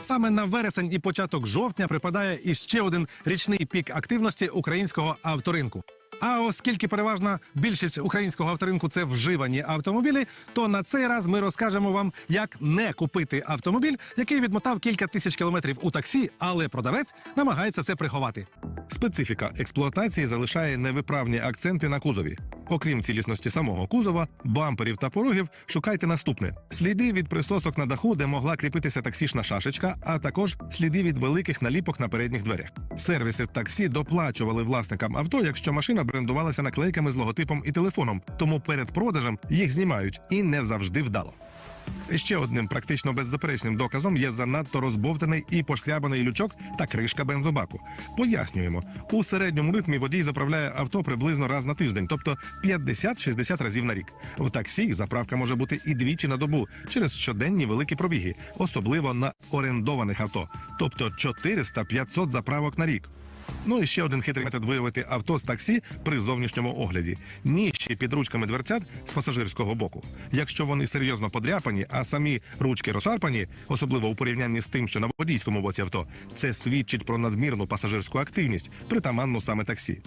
Саме на вересень і початок жовтня припадає іще один річний пік активності українського авторинку. А оскільки переважна більшість українського авторинку це вживані автомобілі, то на цей раз ми розкажемо вам, як не купити автомобіль, який відмотав кілька тисяч кілометрів у таксі, але продавець намагається це приховати. Специфіка експлуатації залишає невиправні акценти на кузові. Окрім цілісності самого кузова, бамперів та порогів, шукайте наступне: сліди від присосок на даху, де могла кріпитися таксішна шашечка, а також сліди від великих наліпок на передніх дверях. Сервіси таксі доплачували власникам авто, якщо машина брендувалася наклейками з логотипом і телефоном, тому перед продажем їх знімають і не завжди вдало. Ще одним практично беззаперечним доказом є занадто розбовтаний і пошкрябаний лючок та кришка бензобаку. Пояснюємо, у середньому ритмі водій заправляє авто приблизно раз на тиждень, тобто 50-60 разів на рік. В таксі заправка може бути і двічі на добу через щоденні великі пробіги, особливо на орендованих авто, тобто 400-500 заправок на рік. Ну і ще один хитрий метод виявити авто з таксі при зовнішньому огляді. Ніші під ручками дверцят з пасажирського боку. Якщо вони серйозно подряпані, а самі ручки розшарпані, особливо у порівнянні з тим, що на водійському боці авто, це свідчить про надмірну пасажирську активність, притаманну саме таксі.